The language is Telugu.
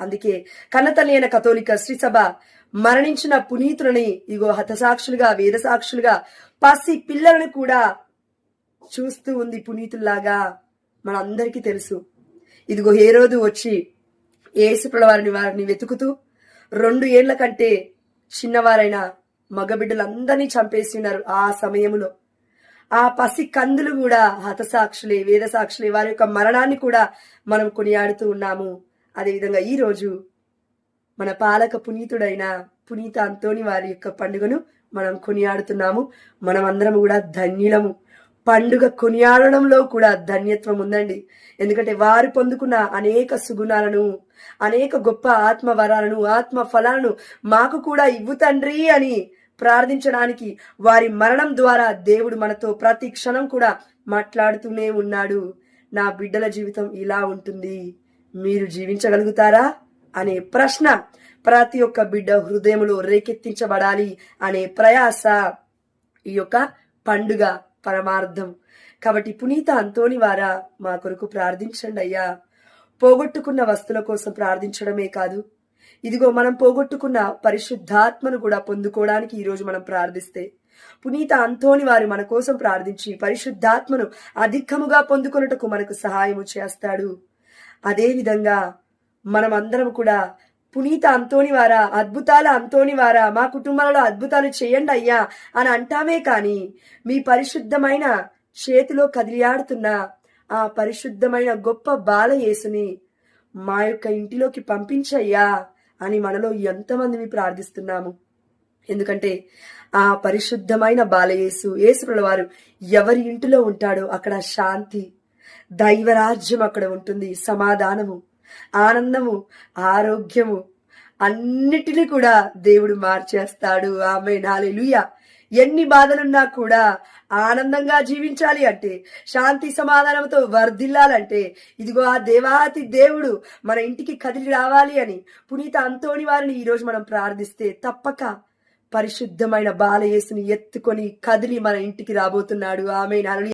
అందుకే కన్నతల్లి అయిన కథోలిక శ్రీసభ మరణించిన పునీతులని ఇగో హతసాక్షులుగా వేదసాక్షులుగా పసి పిల్లలను కూడా చూస్తూ ఉంది పునీతుల్లాగా. మనందరికీ తెలుసు. ఇదిగో ఏ రోజు వచ్చి ఏసుప్రల వారిని వారిని వెతుకుతూ రెండు ఏళ్ళ కంటే చిన్నవారైన మగబిడ్డలందరినీ చంపేసి ఉన్నారు ఆ సమయంలో ఆ పసి కందులు కూడా హతసాక్షులే వేదసాక్షులే. వారి యొక్క మరణాన్ని కూడా మనం కొనియాడుతూ ఉన్నాము. అదేవిధంగా ఈరోజు మన పాలక పునీతుడైన పునీత అంతోని వారి యొక్క పండుగను మనం కొనియాడుతున్నాము. మనం అందరం కూడా ధన్యులము. పండుగ కొనియాడడంలో కూడా ధన్యత్వం ఉందండి. ఎందుకంటే వారు పొందుకున్న అనేక సుగుణాలను అనేక గొప్ప ఆత్మ వరాలను ఆత్మ ఫలాలను మాకు కూడా ఇవ్వు తండ్రి అని ప్రార్థించడానికి వారి మరణం ద్వారా దేవుడు మనతో ప్రతి క్షణం కూడా మాట్లాడుతూనే ఉన్నాడు. నా బిడ్డల జీవితం ఇలా ఉంటుంది. మీరు జీవించగలుగుతారా? అనే ప్రశ్న ప్రతి ఒక్క బిడ్డ హృదయంలో రేకెత్తించబడాలి అనే ప్రయాస ఈ యొక్క పండుగ పరమార్థం. కాబట్టి పునీత అంతోని వారా మా కొరకు ప్రార్థించండి అయ్యా. పోగొట్టుకున్న వస్తువుల కోసం ప్రార్థించడమే కాదు ఇదిగో మనం పోగొట్టుకున్న పరిశుద్ధాత్మను కూడా పొందుకోవడానికి ఈరోజు మనం ప్రార్థిస్తే పునీత అంతోని వారు మన కోసం ప్రార్థించి పరిశుద్ధాత్మను అధికముగా పొందుకొనుటకు మనకు సహాయము చేస్తాడు. అదే విధంగా మనమందరం కూడా పునీత అంతోని వారా అద్భుతాల అంతోని వారా మా కుటుంబాలలో అద్భుతాలు చేయండి అయ్యా అని అంటామే కానీ మీ పరిశుద్ధమైన చేతిలో కదిలియాడుతున్న ఆ పరిశుద్ధమైన గొప్ప బాలయేసుని మా యొక్క ఇంటిలోకి పంపించయ్యా అని మనలో ఎంతమందిని ప్రార్థిస్తున్నాము. ఎందుకంటే ఆ పరిశుద్ధమైన బాలయేసు ఏసుల వారు ఎవరి ఇంటిలో ఉంటాడో అక్కడ శాంతి దైవరాజ్యం అక్కడ ఉంటుంది. సమాధానము ఆనందము ఆరోగ్యము అన్నిటినీ కూడా దేవుడు మార్చేస్తాడు. ఆమె నాలెలుయ ఎన్ని బాధలున్నా కూడా ఆనందంగా జీవించాలి అంటే శాంతి సమాధానంతో వర్ధిల్లాలంటే ఇదిగో ఆ దేవాతి దేవుడు మన ఇంటికి కదిలి రావాలి అని పునీత అంతోని వారిని ఈరోజు మనం ప్రార్థిస్తే తప్పక పరిశుద్ధమైన బాలయేసుని ఎత్తుకొని కదిలి మన ఇంటికి రాబోతున్నాడు. ఆమె